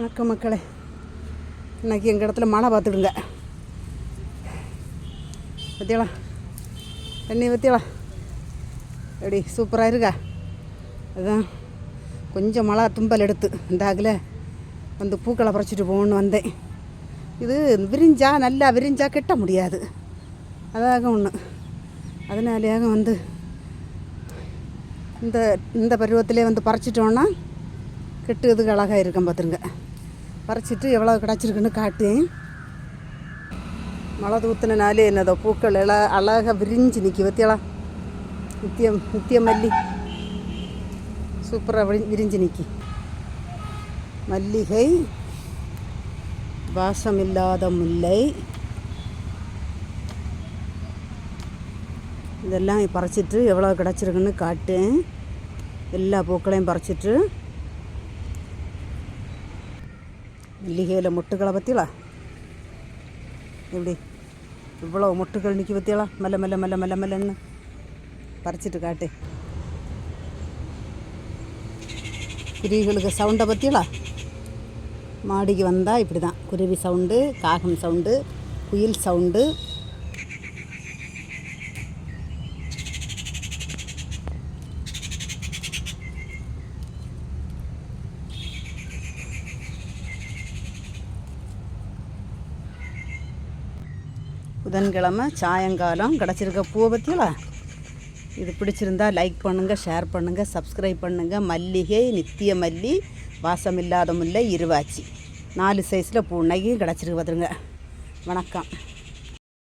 வணக்கம் மக்களே. இன்றைக்கி எங்கள் இடத்துல மழை பார்த்துடுங்க. பத்தியலா தண்ணி பத்தியலா எப்படி சூப்பராக இருக்கா? அதுதான் கொஞ்சம் மழை தும்பல் எடுத்து இந்த ஆகில் வந்து பூக்களை பறிச்சிட்டு போகணுன்னு வந்தேன். இது விரிஞ்சா நல்லா விரிஞ்சா கெட்ட முடியாது. அதாக ஒன்று அதனாலேயாக வந்து இந்த இந்த பருவத்திலே வந்து பறிச்சிட்டோன்னா கெட்டு இதுக்கு அழகாக இருக்கும் பார்த்துருங்க. பறிச்சிட்டு எவ்வளோ கிடச்சிருக்குன்னு காட்டேன். மழை தூத்தினாலே என்னதோ பூக்கள் எல்லாம் அழகாக விரிஞ்சு நிற்கி பத்தியலாம் நித்தியம் நித்திய மல்லி. சூப்பராக விரி விரிஞ்சு நிற்கி மல்லிகை வாசமில்லாத முல்லை இதெல்லாம் பறிச்சிட்டு எவ்வளோ கிடச்சிருக்குன்னு காட்டேன். எல்லா பூக்களையும் பறிச்சிட்டு மல்லிகையில் மொட்டுக்களை பற்றியலா எப்படி இவ்வளோ மொட்டுக்கள் நிற்கி பற்றியலா மெல்ல மெல்ல மெல்ல மெல்ல மெல்லன்னு பறிச்சிட்டு காட்டு குருவிகளுக்கு சவுண்டை பற்றியலா மாடிக்கு வந்தால் இப்படி தான் குருவி சவுண்டு காகம் சவுண்டு குயில் சவுண்டு புதன்கிழமை சாயங்காலம் கிடச்சிருக்க பூவை பற்றியலா இது பிடிச்சிருந்தா லைக் பண்ணுங்கள் ஷேர் பண்ணுங்கள் சப்ஸ்கிரைப் பண்ணுங்கள் மல்லிகை நித்திய மல்லி வாசமில்லாத முல்லை இருவாச்சி. நாலு சைஸில் பூ நகையும் கிடச்சிருக்கு பார்த்துருங்க வணக்கம்.